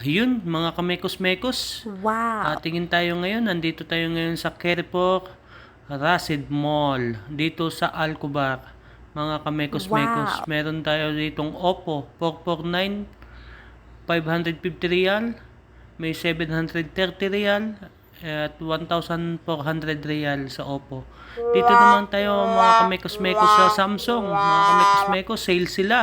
Ayun, mga kamekos-mekos. Wow. Ah, tingin tayo ngayon, nandito tayo ngayon sa Kerpok Rasid Mall, dito sa Alcobar. Mga kamekos-mekos, Wow. meron tayo ditong Oppo 449, 550 real, may 730 real, at 1,400 real sa Oppo. Dito naman tayo mga kamekos-mekos sa Samsung. Mga kamekos-mekos, sale sila.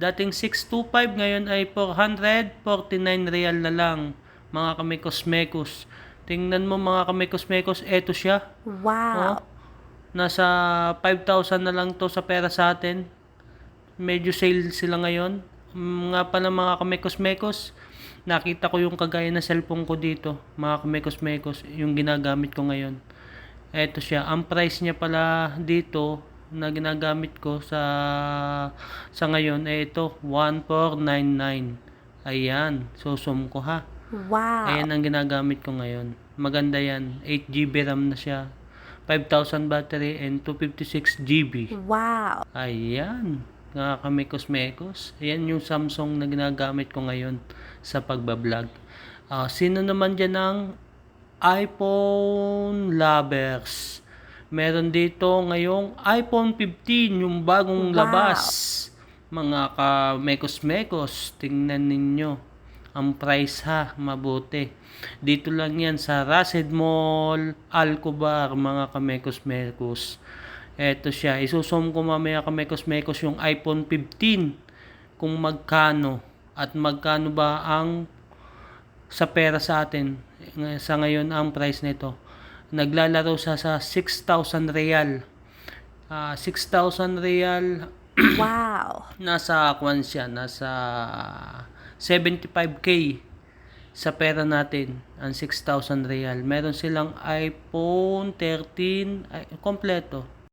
Dating 625, ngayon ay 449 real na lang. Mga kamekos-mekos. Tingnan mo mga kamekos-mekos, eto siya. Wow. Oh, nasa 5,000 na lang to sa pera sa atin. Medyo sale sila ngayon. Nga pala mga kamekos-mekos, nakita ko yung kagaya na cellphone ko dito. Mga kamekos-mekos, yung ginagamit ko ngayon. Eto siya. Ang price niya pala dito na ginagamit ko sa sa ngayon ay ito 1499. Ayan, susum ko ha. Wow. Ayan ang ginagamit ko ngayon. Maganda yan. 8GB RAM na siya. 5,000 battery and 256 GB. Wow. Ayan. Mga kamekos-mekos. Ayan yung Samsung na ginagamit ko ngayon sa pagbablog. Ah, sino naman dyan ang iPhone lovers? Meron dito ngayong iPhone 15, yung bagong Wow. labas. Mga kamekos-mekos, tingnan ninyo. Ang price ha, mabuti. Dito lang yan sa Rasid Mall, Alcobar, mga kamekos-mekos. Eto siya, isusum ko mamaya kamekos-mekos yung iPhone 15 kung magkano at magkano ba ang sa pera sa atin Ng- sa ngayon ang price nito. Naglalaro sa sa 6,000 real. Ah, 6,000 real Wow. nasa kwan siya, nasa 75k sa pera natin ang 6,000 real. Meron silang iPhone 13 ay, kompleto.